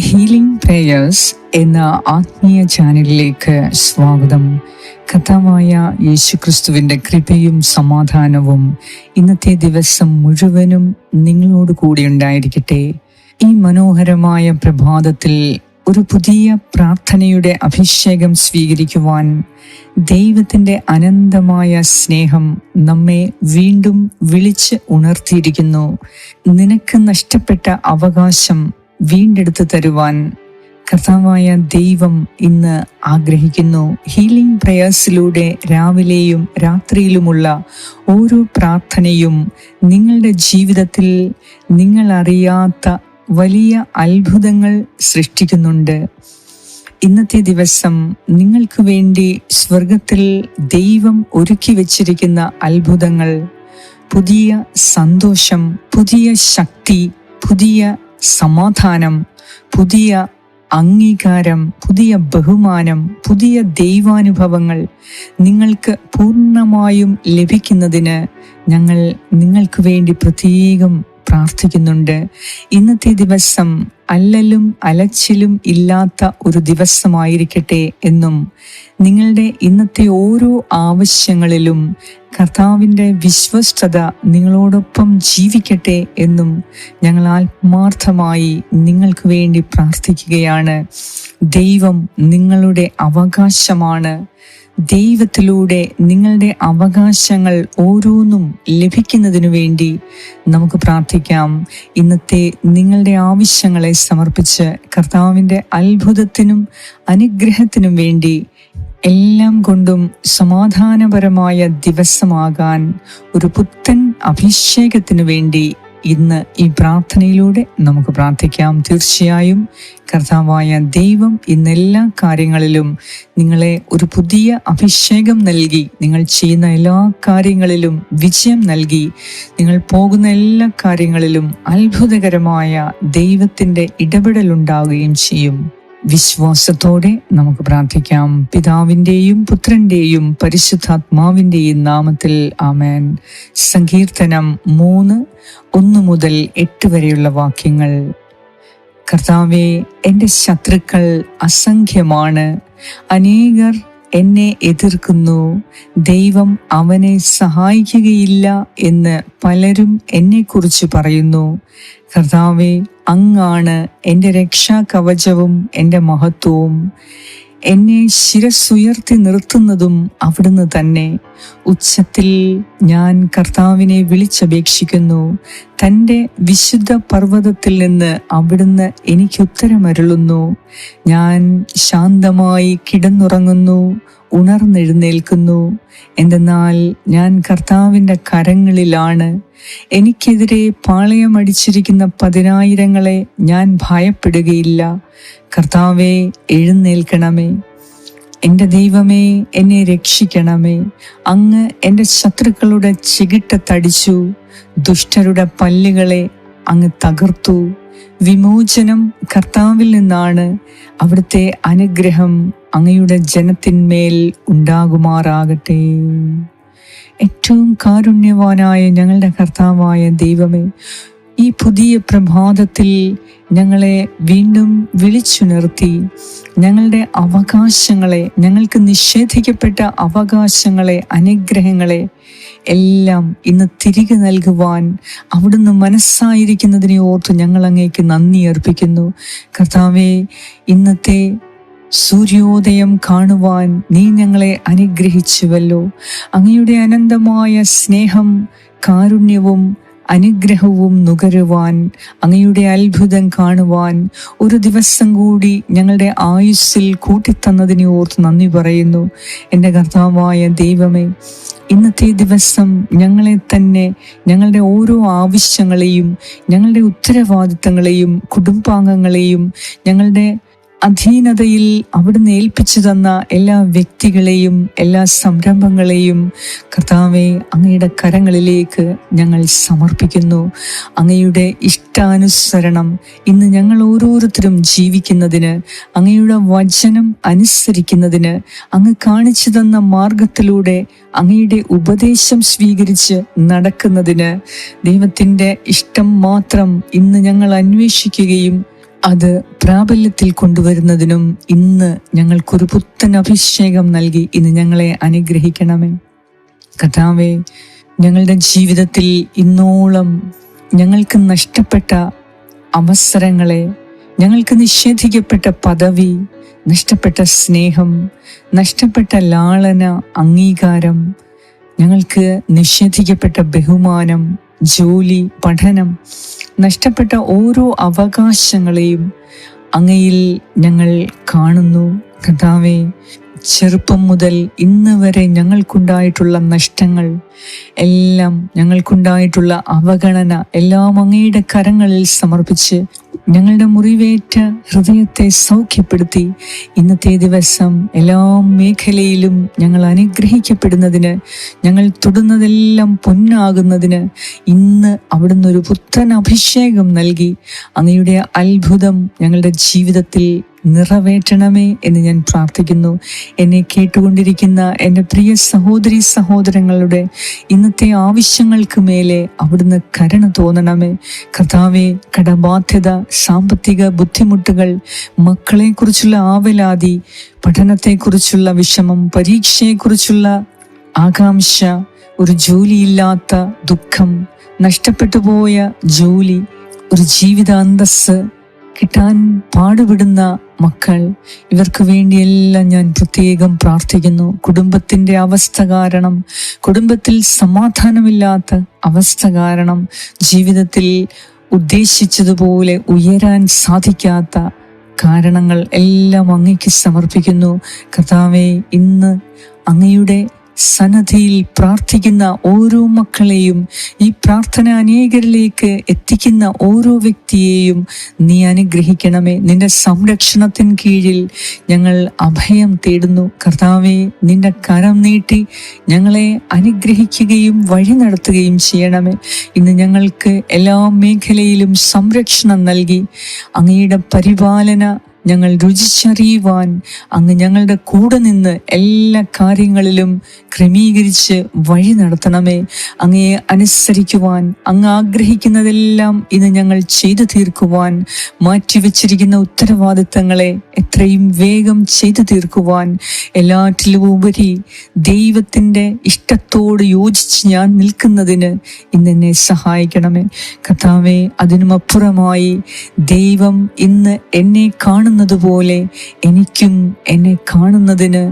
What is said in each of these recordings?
Healing prayers എന്ന ആത്മീയ ചാനലിലേക്ക് സ്വാഗതം. കഥാവായ യേശുക്രിസ്തുവിന്റെ കൃപയും സമാധാനവും ഇന്നത്തെ ദിവസം മുഴുവനും നിങ്ങളോട് കൂടി ഉണ്ടായിരിക്കട്ടെ. ഈ മനോഹരമായ പ്രഭാതത്തിൽ ഒരു പുതിയ പ്രാർത്ഥനയുടെ അഭിഷേകം സ്വീകരിക്കുവാൻ ദൈവത്തിന്റെ അനന്തമായ സ്നേഹം നമ്മെ വീണ്ടും വിളിച്ച് ഉണർത്തിയിരിക്കുന്നു. നിനക്ക് നഷ്ടപ്പെട്ട അവകാശം വീണ്ടെടുത്തു തരുവാൻ കർത്താവായ ദൈവം ഇന്ന് ആഗ്രഹിക്കുന്നു. ഹീലിംഗ് പ്രയേഴ്സിലൂടെ രാവിലെയും രാത്രിയിലുമുള്ള ഓരോ പ്രാർത്ഥനയും നിങ്ങളുടെ ജീവിതത്തിൽ നിങ്ങൾ അറിയാത്ത വലിയ അത്ഭുതങ്ങൾ സൃഷ്ടിക്കുന്നുണ്ട്. ഇന്നത്തെ ദിവസം നിങ്ങൾക്ക് വേണ്ടി സ്വർഗത്തിൽ ദൈവം ഒരുക്കി വച്ചിരിക്കുന്ന അത്ഭുതങ്ങൾ പുതിയ സന്തോഷം പുതിയ ശക്തി പുതിയ സമാധാനം പുതിയ അംഗീകാരം പുതിയ ബഹുമാനം പുതിയ ദൈവാനുഭവങ്ങൾ നിങ്ങൾക്ക് പൂർണമായും ലഭിക്കുന്നതിന് ഞങ്ങൾ നിങ്ങൾക്ക് വേണ്ടി പ്രത്യേകം പ്രാർത്ഥിക്കുന്നുണ്ട്. ഇന്നത്തെ ദിവസം അല്ലലും അലച്ചിലും ഇല്ലാത്ത ഒരു ദിവസമായിരിക്കട്ടെ എന്നും നിങ്ങളുടെ ഇന്നത്തെ ഓരോ ആവശ്യങ്ങളിലും കർത്താവിന്റെ വിശ്വസ്തത നിങ്ങളോടൊപ്പം ജീവിക്കട്ടെ എന്നും ഞങ്ങൾ ആത്മാർത്ഥമായി നിങ്ങൾക്ക് വേണ്ടി പ്രാർത്ഥിക്കുകയാണ്. ദൈവം നിങ്ങളുടെ അവകാശമാണ്. ദൈവത്തിലൂടെ നിങ്ങളുടെ അവകാശങ്ങൾ ഓരോന്നും ലഭിക്കുന്നതിനു വേണ്ടി നമുക്ക് പ്രാർത്ഥിക്കാം. ഇന്നത്തെ നിങ്ങളുടെ ആവശ്യങ്ങളെ സമർപ്പിച്ച് കർത്താവിന്റെ അത്ഭുതത്തിനും അനുഗ്രഹത്തിനും വേണ്ടി എല്ലാം കൊണ്ടും സമാധാനപരമായ ദിവസമാകാൻ ഒരു പുത്തൻ അഭിഷേകത്തിനു വേണ്ടി ഇന്ന് ഈ പ്രാർത്ഥനയിലൂടെ നമുക്ക് പ്രാർത്ഥിക്കാം. തീർച്ചയായും കർത്താവായ ദൈവം ഇന്ന് എല്ലാ കാര്യങ്ങളിലും നിങ്ങളെ ഒരു പുതിയ അഭിഷേകം നൽകി. നിങ്ങൾ ചെയ്യുന്ന എല്ലാ കാര്യങ്ങളിലും വിജയം നൽകി. നിങ്ങൾ പോകുന്ന എല്ലാ കാര്യങ്ങളിലും അത്ഭുതകരമായ ദൈവത്തിന്റെ ഇടപെടലുണ്ടാവുകയും ചെയ്യും. വിശ്വാസത്തോടെ നമുക്ക് പ്രാർത്ഥിക്കാം. പിതാവിന്റെയും പുത്രന്റെയും പരിശുദ്ധാത്മാവിന്റെയും നാമത്തിൽ ആമേൻ. സങ്കീർത്തനം മൂന്ന് ഒന്ന് മുതൽ എട്ട് വരെയുള്ള വാക്യങ്ങൾ. കർത്താവെ എന്റെ ശത്രുക്കൾ അസംഖ്യമാണ്. അനേകർ എന്നെ എതിർക്കുന്നു. ദൈവം അവനെ സഹായിക്കുകയില്ല എന്ന് പലരും എന്നെക്കുറിച്ച് പറയുന്നു. കർത്താവെ അങ്ങാണ് എന്റെ രക്ഷാകവചവും എന്റെ മഹത്വവും. എന്നെ ശിരസുയർത്തി നിർത്തുന്നതും അവിടുന്ന് തന്നെ. ഉച്ചത്തിൽ ഞാൻ കർത്താവിനെ വിളിച്ചപേക്ഷിക്കുന്നു. തന്റെ വിശുദ്ധ പർവതത്തിൽ നിന്ന് അവിടുന്ന് എനിക്കുത്തരമരുളുന്നു ഞാൻ ശാന്തമായി കിടന്നുറങ്ങുന്നു. ഉണർന്നെഴുന്നേൽക്കുന്നു. എന്തെന്നാൽ ഞാൻ കർത്താവിന്റെ കരങ്ങളിലാണ്. എനിക്കെതിരെ പാളയമടിച്ചിരിക്കുന്ന പതിനായിരങ്ങളെ ഞാൻ ഭയപ്പെടുകയില്ല. കർത്താവെ എഴുന്നേൽക്കണമേ. എന്റെ ദൈവമേ എന്നെ രക്ഷിക്കണമേ. അങ്ങ് എന്റെ ശത്രുക്കളുടെ ചികിട്ട തടിച്ചു. ദുഷ്ടരുടെ പല്ലുകളെ അങ്ങ് തകർത്തു. വിമോചനം കർത്താവിൽ നിന്നാണ്. അവിടുത്തെ അനുഗ്രഹം അങ്ങയുടെ ജനത്തിന്മേൽ ഉണ്ടാകുമാറാകട്ടെ. ഏറ്റവും കാരുണ്യവാനായ ഞങ്ങളുടെ കർത്താവായ ദൈവമേ ഈ പുതിയ പ്രഭാതത്തിൽ ഞങ്ങളെ വീണ്ടും വിളിച്ചുണർത്തി ഞങ്ങളുടെ അവകാശങ്ങളെ ഞങ്ങൾക്ക് നിഷേധിക്കപ്പെട്ട അവകാശങ്ങളെ അനുഗ്രഹങ്ങളെ എല്ലാം ഇന്ന് തിരികെ നൽകുവാൻ അവിടുന്ന് മനസ്സായിരിക്കുന്നതിനെ ഓർത്ത് ഞങ്ങൾ അങ്ങേക്ക് നന്ദി അർപ്പിക്കുന്നു. കർത്താവെ ഇന്നത്തെ സൂര്യോദയം കാണുവാൻ നീ ഞങ്ങളെ അനുഗ്രഹിച്ചുവല്ലോ. അങ്ങയുടെ അനന്തമായ സ്നേഹം കാരുണ്യവും അനുഗ്രഹവും നുകരുവാൻ അങ്ങയുടെ അത്ഭുതം കാണുവാൻ ഒരു ദിവസം കൂടി ഞങ്ങളുടെ ആയുസ്സിൽ കൂട്ടിത്തന്നതിനെ ഓർത്ത് നന്ദി പറയുന്നു. എന്റെ കർത്താവായ ദൈവമേ ഇന്നത്തെ ദിവസം ഞങ്ങളെ തന്നെ ഞങ്ങളുടെ ഓരോ ആവശ്യങ്ങളെയും ഞങ്ങളുടെ ഉത്തരവാദിത്തങ്ങളെയും കുടുംബാംഗങ്ങളെയും ഞങ്ങളുടെ അധീനതയിൽ അവിടുന്ന് ഏൽപ്പിച്ചു തന്ന എല്ലാ വ്യക്തികളെയും എല്ലാ സംരംഭങ്ങളെയും കർത്താവെ അങ്ങയുടെ കരങ്ങളിലേക്ക് ഞങ്ങൾ സമർപ്പിക്കുന്നു. അങ്ങയുടെ ഇഷ്ടാനുസരണം ഇന്ന് ഞങ്ങൾ ഓരോരുത്തരും ജീവിക്കുന്നതിന് അങ്ങയുടെ വചനം അനുസരിക്കുന്നതിന് അങ്ങ് കാണിച്ചു തന്ന മാർഗത്തിലൂടെ അങ്ങയുടെ ഉപദേശം സ്വീകരിച്ച് നടക്കുന്നതിന് ദൈവത്തിന്റെ ഇഷ്ടം മാത്രം ഇന്ന് ഞങ്ങൾ അന്വേഷിക്കുകയും അത് പ്രാബല്യത്തിൽ കൊണ്ടുവരുന്നതിനും ഇന്ന് ഞങ്ങൾക്കൊരു പുത്തൻ അഭിഷേകം നൽകി ഇന്ന് ഞങ്ങളെ അനുഗ്രഹിക്കണമേ. കഥാവേ ഞങ്ങളുടെ ജീവിതത്തിൽ ഇന്നോളം ഞങ്ങൾക്ക് നഷ്ടപ്പെട്ട അവസരങ്ങളെ ഞങ്ങൾക്ക് നിഷേധിക്കപ്പെട്ട പദവി നഷ്ടപ്പെട്ട സ്നേഹം നഷ്ടപ്പെട്ട ലാളന അംഗീകാരം ഞങ്ങൾക്ക് നിഷേധിക്കപ്പെട്ട ബഹുമാനം ജോലി പഠനം നഷ്ടപ്പെട്ട ഓരോ അവകാശങ്ങളെയും അങ്ങയിൽ ഞങ്ങൾ കാണുന്നു. കഥാവെ ചെറുപ്പം മുതൽ ഇന്ന് വരെ ഞങ്ങൾക്കുണ്ടായിട്ടുള്ള നഷ്ടങ്ങൾ എല്ലാം ഞങ്ങൾക്കുണ്ടായിട്ടുള്ള അവഗണന എല്ലാം അങ്ങയുടെ കരങ്ങളിൽ സമർപ്പിച്ച് ഞങ്ങളുടെ മുറിവേറ്റ ഹൃദയത്തെ സൗഖ്യപ്പെടുത്തി ഇന്നത്തെ ദിവസം എല്ലാ മേഖലയിലും ഞങ്ങൾ അനുഗ്രഹിക്കപ്പെടുന്നതിന് ഞങ്ങൾ തൊടുന്നതെല്ലാം പൊന്നാകുന്നതിന് ഇന്ന് അവിടുന്ന് ഒരു പുത്തൻ അഭിഷേകം നൽകി. അങ്ങയുടെ അത്ഭുതം ഞങ്ങളുടെ ജീവിതത്തിൽ നിറവേറ്റണമേ എന്ന് ഞാൻ പ്രാർത്ഥിക്കുന്നു. എന്നെ കേട്ടുകൊണ്ടിരിക്കുന്ന എന്റെ പ്രിയ സഹോദരി സഹോദരങ്ങളുടെ ഇന്നത്തെ ആവശ്യങ്ങൾക്ക് മേലെ അവിടുന്ന് കരുണ തോന്നണമേ. കഥാവെ കടബാധ്യത സാമ്പത്തിക ബുദ്ധിമുട്ടുകൾ മക്കളെക്കുറിച്ചുള്ള ആവലാതി പഠനത്തെക്കുറിച്ചുള്ള വിഷമം പരീക്ഷയെക്കുറിച്ചുള്ള ആകാംക്ഷ ഒരു ജോലിയില്ലാത്ത ദുഃഖം നഷ്ടപ്പെട്ടു പോയ ജോലി ഒരു ജീവിത അന്തസ് കിട്ടാൻ പാടുപെടുന്ന മക്കൾ ഇവർക്ക് വേണ്ടിയെല്ലാം ഞാൻ പ്രത്യേകം പ്രാർത്ഥിക്കുന്നു. കുടുംബത്തിന്റെ അവസ്ഥ കാരണം കുടുംബത്തിൽ സമാധാനമില്ലാത്ത അവസ്ഥ കാരണം ജീവിതത്തിൽ ഉദ്ദേശിച്ചതുപോലെ ഉയരാൻ സാധിക്കാത്ത കാരണങ്ങൾ എല്ലാം അങ്ങയ്ക്ക് സമർപ്പിക്കുന്നു. കർത്താവെ ഇന്ന് അങ്ങയുടെ സന്നദ്ധിയിൽ പ്രാർത്ഥിക്കുന്ന ഓരോ മക്കളെയും ഈ പ്രാർത്ഥന അനേകരിലേക്ക് എത്തിക്കുന്ന ഓരോ വ്യക്തിയെയും നീ അനുഗ്രഹിക്കണമേ. നിന്റെ സംരക്ഷണത്തിന് കീഴിൽ ഞങ്ങൾ അഭയം തേടുന്നു. കർത്താവെ നിന്റെ കരം നീട്ടി ഞങ്ങളെ അനുഗ്രഹിക്കുകയും വഴി നടത്തുകയും ചെയ്യണമേ. ഇന്ന് ഞങ്ങൾക്ക് എല്ലാ മേഖലയിലും സംരക്ഷണം നൽകി അങ്ങയുടെ പരിപാലന ഞങ്ങൾ രുചിച്ചറിയുവാൻ അങ്ങ് ഞങ്ങളുടെ കൂടെ നിന്ന് എല്ലാ കാര്യങ്ങളിലും ക്രമീകരിച്ച് വഴി നടത്തണമേ. അങ്ങയെ അനുസരിക്കുവാൻ അങ്ങ് ആഗ്രഹിക്കുന്നതെല്ലാം ഇന്ന് ഞങ്ങൾ ചെയ്തു തീർക്കുവാൻ മാറ്റിവെച്ചിരിക്കുന്ന ഉത്തരവാദിത്തങ്ങളെ എത്രയും വേഗം ചെയ്തു തീർക്കുവാൻ എല്ലാറ്റിലും ഉപരി ദൈവത്തിന്റെ ഇഷ്ടത്തോട് യോജിച്ച് ഞാൻ നിൽക്കുന്നതിന് ഇന്ന് എന്നെ സഹായിക്കണമേ. കഥാവേ അതിനുമപ്പുറമായി ദൈവം ഇന്ന് എന്നെ കാണുന്ന. കാണുന്നത് പോലെ എനിക്കും എന്നെ കാണുന്നതിന്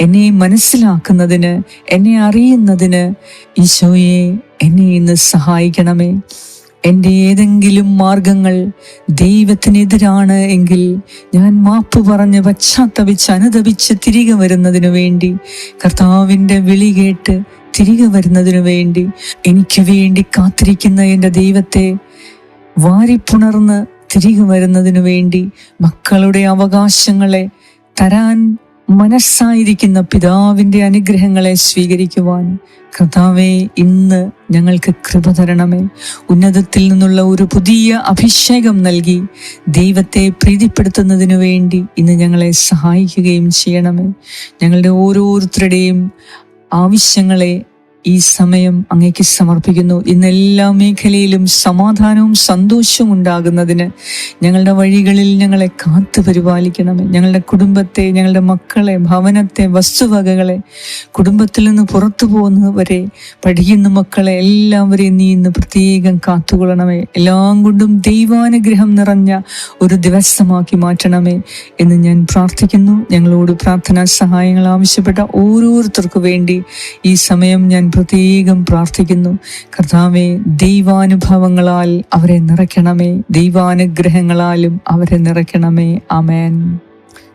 എന്നെ മനസ്സിലാക്കുന്നതിന് എന്നെ അറിയുന്നതിന് ഈശോയെ എന്നെ ഇന്ന് സഹായിക്കണമേ. എന്റെ ഏതെങ്കിലും മാർഗങ്ങൾ ദൈവത്തിനെതിരാണ് എങ്കിൽ ഞാൻ മാപ്പ് പറഞ്ഞ് പശ്ചാത്തപിച്ച് അനുദപിച്ച് തിരികെ വരുന്നതിനു വേണ്ടി കർത്താവിന്റെ വിളി കേട്ട് തിരികെ വരുന്നതിനു വേണ്ടി എനിക്ക് വേണ്ടി കാത്തിരിക്കുന്ന എന്റെ ദൈവത്തെ വാരിപ്പുണർന്ന് തിരികെ വേണ്ടി മക്കളുടെ അവകാശങ്ങളെ തരാൻ മനസ്സായിരിക്കുന്ന പിതാവിന്റെ അനുഗ്രഹങ്ങളെ സ്വീകരിക്കുവാൻ കർത്താവെ ഇന്ന് ഞങ്ങൾക്ക് കൃപ തരണമേ. ഉന്നതത്തിൽ നിന്നുള്ള ഒരു പുതിയ അഭിഷേകം നൽകി ദൈവത്തെ പ്രീതിപ്പെടുത്തുന്നതിനു വേണ്ടി ഇന്ന് ഞങ്ങളെ സഹായിക്കുകയും ചെയ്യണമേ. ഞങ്ങളുടെ ഓരോരുത്തരുടെയും ആവശ്യങ്ങളെ ഈ സമയം അങ്ങേക്ക് സമർപ്പിക്കുന്നു. ഇന്ന് എല്ലാ മേഖലയിലും സമാധാനവും സന്തോഷവും ഉണ്ടാകുന്നതിന് ഞങ്ങളുടെ വഴികളിൽ ഞങ്ങളെ കാത്തു പരിപാലിക്കണമേ. ഞങ്ങളുടെ കുടുംബത്തെ ഞങ്ങളുടെ മക്കളെ ഭവനത്തെ വസ്തുവകകളെ കുടുംബത്തിൽ നിന്ന് പുറത്തു പോകുന്നവരെ പഠിക്കുന്ന മക്കളെ എല്ലാവരെയും നീ ഇന്ന് പ്രത്യേകം കാത്തുകൊള്ളണമേ. എല്ലാം കൊണ്ടും ദൈവാനുഗ്രഹം നിറഞ്ഞ ഒരു ദിവസമാക്കി മാറ്റണമേ എന്ന് ഞാൻ പ്രാർത്ഥിക്കുന്നു. ഞങ്ങളോട് പ്രാർത്ഥനാ സഹായങ്ങൾ ആവശ്യപ്പെട്ട ഓരോരുത്തർക്കു വേണ്ടി ഈ സമയം ഞാൻ പ്രത്യേകം പ്രാർത്ഥിക്കുന്നു. കർത്താവെ ദൈവാനുഭവങ്ങളാൽ അവരെ നിറയ്ക്കണമേ. ദൈവാനുഗ്രഹങ്ങളാലും അവരെ നിറയ്ക്കണമേ. അമേൻ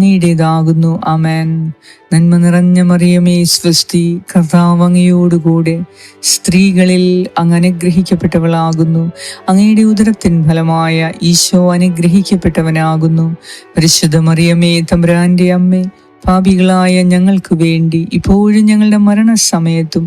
അങ്ങയുടേതാകുന്നു അമേൻ നന്മ നിറഞ്ഞ മറിയമേ സ്വസ്തി. കർത്താവ് അങ്ങയോടുകൂടെ സ്ത്രീകളിൽ അങ്ങ് അനുഗ്രഹിക്കപ്പെട്ടവളാകുന്നു. അങ്ങയുടെ ഉദരത്തിൻ ഫലമായ ഈശോ അനുഗ്രഹിക്കപ്പെട്ടവനാകുന്നു. പരിശുദ്ധ മറിയമേ തമ്പുരാന്റെ അമ്മേ പാപികളായ ഞങ്ങൾക്ക് വേണ്ടി ഇപ്പോഴും ഞങ്ങളുടെ മരണസമയത്തും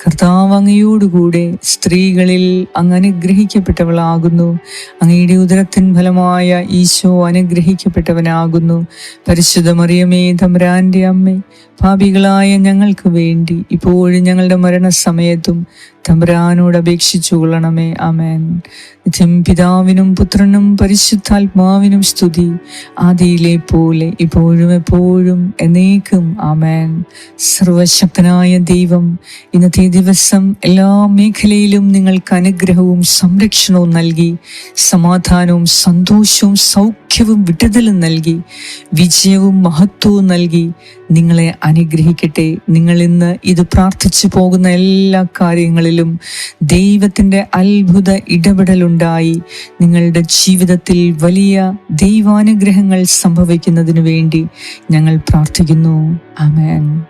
കർത്താവ് അങ്ങയോടുകൂടെ സ്ത്രീകളിൽ അങ്ങ് അനുഗ്രഹിക്കപ്പെട്ടവളാകുന്നു. അങ്ങയുടെ ഉദരത്തിൻ ഫലമായ ഈശോ അനുഗ്രഹിക്കപ്പെട്ടവനാകുന്നു. പരിശുദ്ധ മറിയമേ തമ്പുരാന്റെ അമ്മേ പാപികളായ ഞങ്ങൾക്ക് വേണ്ടി ഇപ്പോഴും ഞങ്ങളുടെ മരണസമയത്തും തമ്പുരാനോട് അപേക്ഷിച്ചു കൊള്ളണമേ. അമേൻ നിത്യം പിതാവിനും പുത്രനും പരിശുദ്ധാത്മാവിനും സ്തുതി. ആദിയിലെ പോലെ ഇപ്പോഴും എപ്പോഴും എന്നേക്കും അമേൻ സർവശക്തനായ ദൈവം ഇന്നത്തെ ദിവസം എല്ലാ മേഖലയിലും നിങ്ങൾക്ക് അനുഗ്രഹവും സംരക്ഷണവും നൽകി സമാധാനവും സന്തോഷവും സൗഖ്യവും വിടുതലും നൽകി വിജയവും മഹത്വവും നൽകി നിങ്ങളെ അനുഗ്രഹിക്കട്ടെ. നിങ്ങൾ ഇന്ന് ഇത് പ്രാർത്ഥിച്ചു പോകുന്ന എല്ലാ കാര്യങ്ങളിലും ദൈവത്തിന്റെ അത്ഭുത ഇടപെടലുണ്ടായി. നിങ്ങളുടെ ജീവിതത്തിൽ വലിയ ദൈവാനുഗ്രഹങ്ങൾ സംഭവിക്കുന്നതിന് വേണ്ടി ഞങ്ങൾ പ്രാർത്ഥിക്കുന്നു. ആമേൻ.